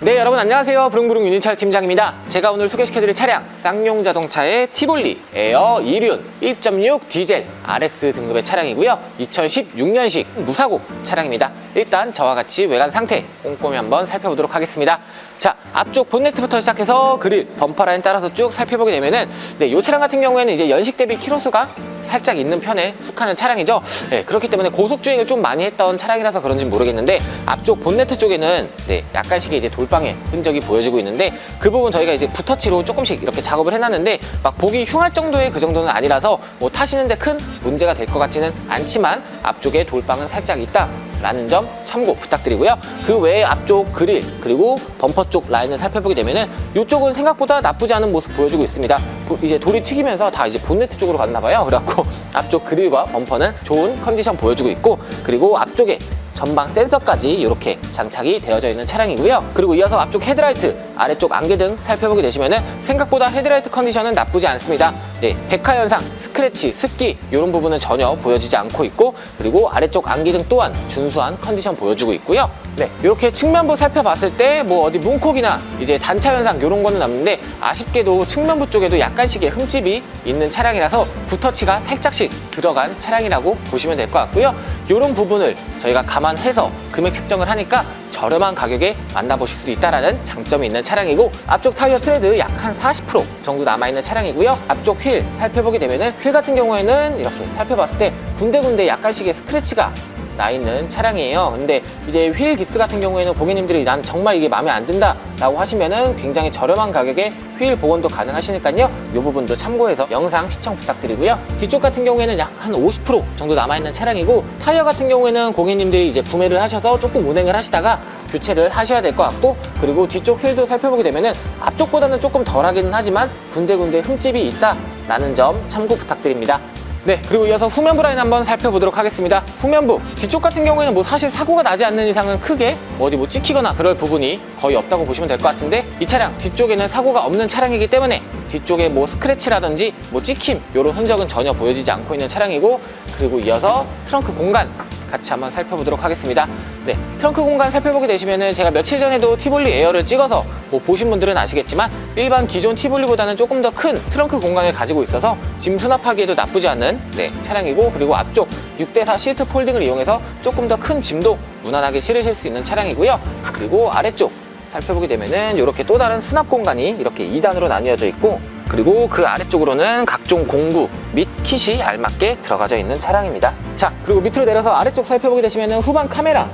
네 여러분 안녕하세요. 부릉부릉 유니철 팀장입니다. 제가 오늘 소개시켜드릴 차량 쌍용 자동차의 티볼리 에어 2륜 1.6 디젤 RX 등급의 차량이고요. 2016년식 무사고 차량입니다. 일단 저와 같이 외관 상태 꼼꼼히 한번 살펴보도록 하겠습니다. 자 앞쪽 본네트부터 시작해서 그릴 범퍼 라인 따라서 쭉 살펴보게 되면은 네, 이 차량 같은 경우에는 이제 연식 대비 키로수가 살짝 있는 편에 속하는 차량이죠. 네, 그렇기 때문에 고속 주행을 좀 많이 했던 차량이라서 그런지 모르겠는데 앞쪽 본네트 쪽에는 네, 약간씩의 이제 돌방의 흔적이 보여지고 있는데 그 부분 저희가 이제 붓터치로 조금씩 이렇게 작업을 해놨는데 막 보기 흉할 정도의 그 정도는 아니라서 뭐 타시는데 큰 문제가 될 것 같지는 않지만 앞쪽에 돌방은 살짝 있다. 라는 점 참고 부탁드리고요. 그 외에 앞쪽 그릴 그리고 범퍼 쪽 라인을 살펴보게 되면은 이쪽은 생각보다 나쁘지 않은 모습 보여주고 있습니다. 부- 이제 돌이 튀기면서 다 이제 본네트 쪽으로 갔나 봐요. 그래갖고 앞쪽 그릴과 범퍼는 좋은 컨디션 보여주고 있고 그리고 앞쪽에 전방 센서까지 이렇게 장착이 되어져 있는 차량이고요. 그리고 이어서 앞쪽 헤드라이트, 아래쪽 안개등 살펴보게 되시면은 생각보다 헤드라이트 컨디션은 나쁘지 않습니다. 네, 백화 현상, 스크래치, 습기 이런 부분은 전혀 보여지지 않고 있고 그리고 아래쪽 안개등 또한 준수한 컨디션 보여주고 있고요. 네, 이렇게 측면부 살펴봤을 때 뭐 어디 문콕이나 이제 단차 현상 이런 거는 없는데 아쉽게도 측면부 쪽에도 약간씩의 흠집이 있는 차량이라서 붓터치가 살짝씩 들어간 차량이라고 보시면 될 것 같고요. 이런 부분을 저희가 감안해서 금액 책정을 하니까 저렴한 가격에 만나보실 수 있다는 장점이 있는 차량이고 앞쪽 타이어 트레드 약 한 40% 정도 남아있는 차량이고요. 앞쪽 휠 살펴보게 되면 은 휠 같은 경우에는 이렇게 살펴봤을 때 군데군데 약간씩의 스크래치가 나 있는 차량이에요. 근데 이제 휠 기스 같은 경우에는 고객님들이 난 정말 이게 마음에 안 든다 라고 하시면은 굉장히 저렴한 가격에 휠 복원도 가능하시니까요. 이 부분도 참고해서 영상 시청 부탁드리고요. 뒤쪽 같은 경우에는 약 한 50% 정도 남아있는 차량이고 타이어 같은 경우에는 고객님들이 이제 구매를 하셔서 조금 운행을 하시다가 교체를 하셔야 될 것 같고 그리고 뒤쪽 휠도 살펴보게 되면은 앞쪽보다는 조금 덜하기는 하지만 군데군데 흠집이 있다 라는 점 참고 부탁드립니다. 네, 그리고 이어서 후면부 라인 한번 살펴보도록 하겠습니다. 후면부 뒤쪽 같은 경우에는 뭐 사실 사고가 나지 않는 이상은 크게 어디 뭐 찍히거나 그럴 부분이 거의 없다고 보시면 될 것 같은데 이 차량 뒤쪽에는 사고가 없는 차량이기 때문에 뒤쪽에 뭐 스크래치라든지 뭐 찍힘 이런 흔적은 전혀 보여지지 않고 있는 차량이고 그리고 이어서 트렁크 공간 같이 한번 살펴보도록 하겠습니다. 네, 트렁크 공간 살펴보게 되시면은 제가 며칠 전에도 티볼리 에어를 찍어서 뭐 보신 분들은 아시겠지만 일반 기존 티볼리보다는 조금 더 큰 트렁크 공간을 가지고 있어서 짐 수납하기에도 나쁘지 않은 네, 차량이고 그리고 앞쪽 6대4 시트 폴딩을 이용해서 조금 더 큰 짐도 무난하게 실으실 수 있는 차량이고요. 그리고 아래쪽 살펴보게 되면은 이렇게 또 다른 수납 공간이 이렇게 2단으로 나뉘어져 있고 그리고 그 아래쪽으로는 각종 공구 및 킷이 알맞게 들어가져 있는 차량입니다. 자, 그리고 밑으로 내려서 아래쪽 살펴보게 되시면은 후방 카메라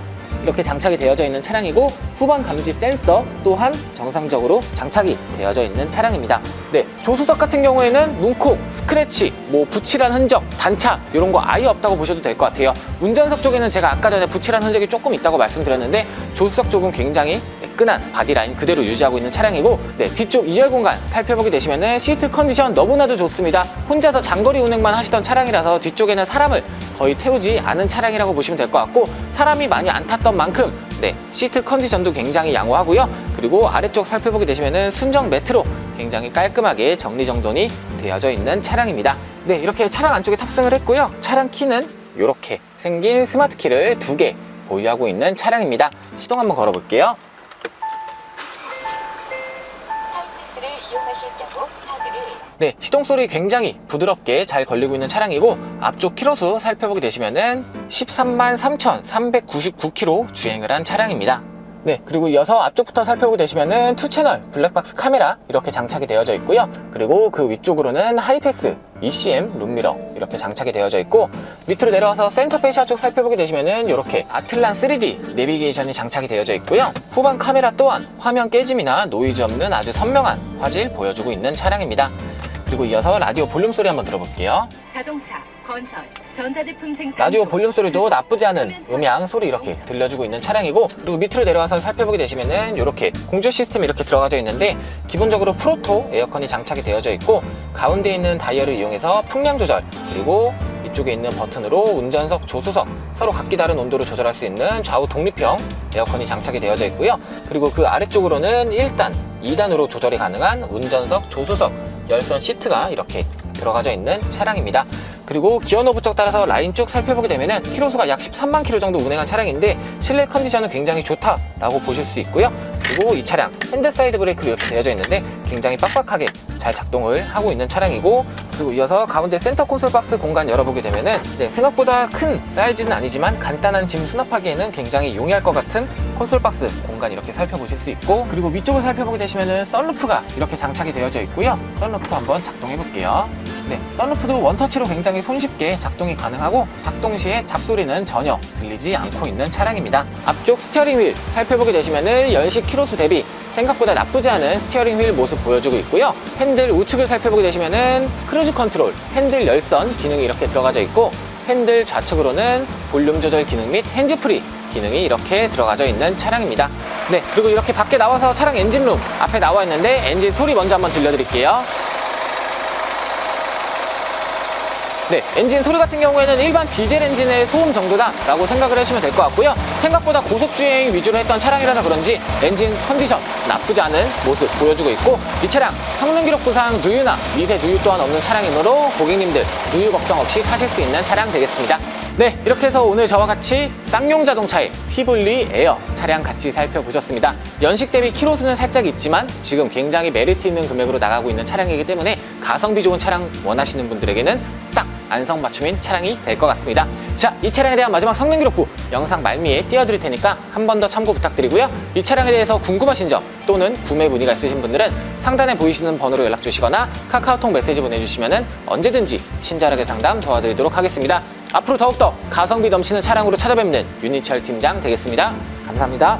이렇게 장착이 되어져 있는 차량이고 후방 감지 센서 또한 정상적으로 장착이 되어져 있는 차량입니다. 네, 조수석 같은 경우에는 문콕, 스크래치, 뭐 붙이란 흔적, 단차 이런 거 아예 없다고 보셔도 될 것 같아요. 운전석 쪽에는 제가 아까 전에 붙이란 흔적이 조금 있다고 말씀드렸는데 조수석 쪽은 굉장히 매끈한 바디라인 그대로 유지하고 있는 차량이고 네, 뒤쪽 2열 공간 살펴보게 되시면은 시트 컨디션 너무나도 좋습니다. 혼자서 장거리 운행만 하시던 차량이라서 뒤쪽에는 사람을 거의 태우지 않은 차량이라고 보시면 될 것 같고 사람이 많이 안 탔던 만큼 네, 시트 컨디션도 굉장히 양호하고요. 그리고 아래쪽 살펴보게 되시면은 순정 매트로 굉장히 깔끔하게 정리정돈이 되어져 있는 차량입니다. 네, 이렇게 차량 안쪽에 탑승을 했고요. 차량 키는 이렇게 생긴 스마트 키를 두 개 보유하고 있는 차량입니다. 시동 한번 걸어볼게요. 네, 시동 소리 굉장히 부드럽게 잘 걸리고 있는 차량이고 앞쪽 키로수 살펴보게 되시면은 13만 3,399km 주행을 한 차량입니다. 네, 그리고 이어서 앞쪽부터 살펴보게 되시면은 투 채널 블랙박스 카메라 이렇게 장착이 되어져 있고요. 그리고 그 위쪽으로는 하이패스 ECM 룸미러 이렇게 장착이 되어져 있고 밑으로 내려와서 센터 페시아 쪽 살펴보게 되시면은 이렇게 아틀란 3D 내비게이션이 장착이 되어져 있고요. 후방 카메라 또한 화면 깨짐이나 노이즈 없는 아주 선명한 화질 보여주고 있는 차량입니다. 그리고 이어서 라디오 볼륨 소리 한번 들어볼게요. 자동차, 건설, 전자제품 생산 라디오 볼륨 소리도 나쁘지 않은 음향 소리 이렇게 들려주고 있는 차량이고 그리고 밑으로 내려와서 살펴보게 되시면은 이렇게 공조 시스템이 이렇게 들어가져 있는데 기본적으로 프로토 에어컨이 장착이 되어져 있고 가운데 있는 다이얼을 이용해서 풍량 조절 그리고 이쪽에 있는 버튼으로 운전석, 조수석 서로 각기 다른 온도를 조절할 수 있는 좌우 독립형 에어컨이 장착이 되어져 있고요. 그리고 그 아래쪽으로는 1단, 2단으로 조절이 가능한 운전석, 조수석, 열선 시트가 이렇게 들어가져 있는 차량입니다. 그리고 기어 노브 쪽 따라서 라인 쭉 살펴보게 되면은 키로수가 약 13만 킬로 정도 운행한 차량인데 실내 컨디션은 굉장히 좋다라고 보실 수 있고요. 그리고 이 차량 핸드 사이드 브레이크로 이렇게 되어져 있는데 굉장히 빡빡하게 잘 작동을 하고 있는 차량이고 그리고 이어서 가운데 센터 콘솔 박스 공간 열어보게 되면은 네, 생각보다 큰 사이즈는 아니지만 간단한 짐 수납하기에는 굉장히 용이할 것 같은 콘솔 박스 공간 이렇게 살펴보실 수 있고 그리고 위쪽을 살펴보게 되시면은 썬루프가 이렇게 장착이 되어져 있고요. 썬루프 한번 작동해 볼게요 네, 썬루프도 원터치로 굉장히 손쉽게 작동이 가능하고 작동 시에 잡소리는 전혀 들리지 않고 있는 차량입니다. 앞쪽 스티어링 휠 살펴보게 되시면 은 연식 키로수 대비 생각보다 나쁘지 않은 스티어링 휠 모습 보여주고 있고요. 핸들 우측을 살펴보게 되시면 은 크루즈 컨트롤, 핸들 열선 기능이 이렇게 들어가져 있고 핸들 좌측으로는 볼륨 조절 기능 및 핸즈프리 기능이 이렇게 들어가져 있는 차량입니다. 네, 그리고 이렇게 밖에 나와서 차량 엔진룸 앞에 나와 있는데 엔진 소리 먼저 한번 들려드릴게요. 네, 엔진 소리 같은 경우에는 일반 디젤 엔진의 소음 정도다라고 생각을 해주시면 될 것 같고요. 생각보다 고속주행 위주로 했던 차량이라서 그런지 엔진 컨디션 나쁘지 않은 모습 보여주고 있고 이 차량 성능 기록 부상 누유나 미세 누유 또한 없는 차량이므로 고객님들 누유 걱정 없이 타실 수 있는 차량 되겠습니다. 네, 이렇게 해서 오늘 저와 같이 쌍용 자동차의 티볼리 에어 차량 같이 살펴보셨습니다. 연식 대비 키로수는 살짝 있지만 지금 굉장히 메리트 있는 금액으로 나가고 있는 차량이기 때문에 가성비 좋은 차량 원하시는 분들에게는 딱 안성맞춤인 차량이 될 것 같습니다. 자, 이 차량에 대한 마지막 성능 기록부 영상 말미에 띄워드릴 테니까 한 번 더 참고 부탁드리고요. 이 차량에 대해서 궁금하신 점 또는 구매 문의가 있으신 분들은 상단에 보이시는 번호로 연락 주시거나 카카오톡 메시지 보내주시면 언제든지 친절하게 상담 도와드리도록 하겠습니다. 앞으로 더욱더 가성비 넘치는 차량으로 찾아뵙는 윤희철 팀장 되겠습니다. 감사합니다.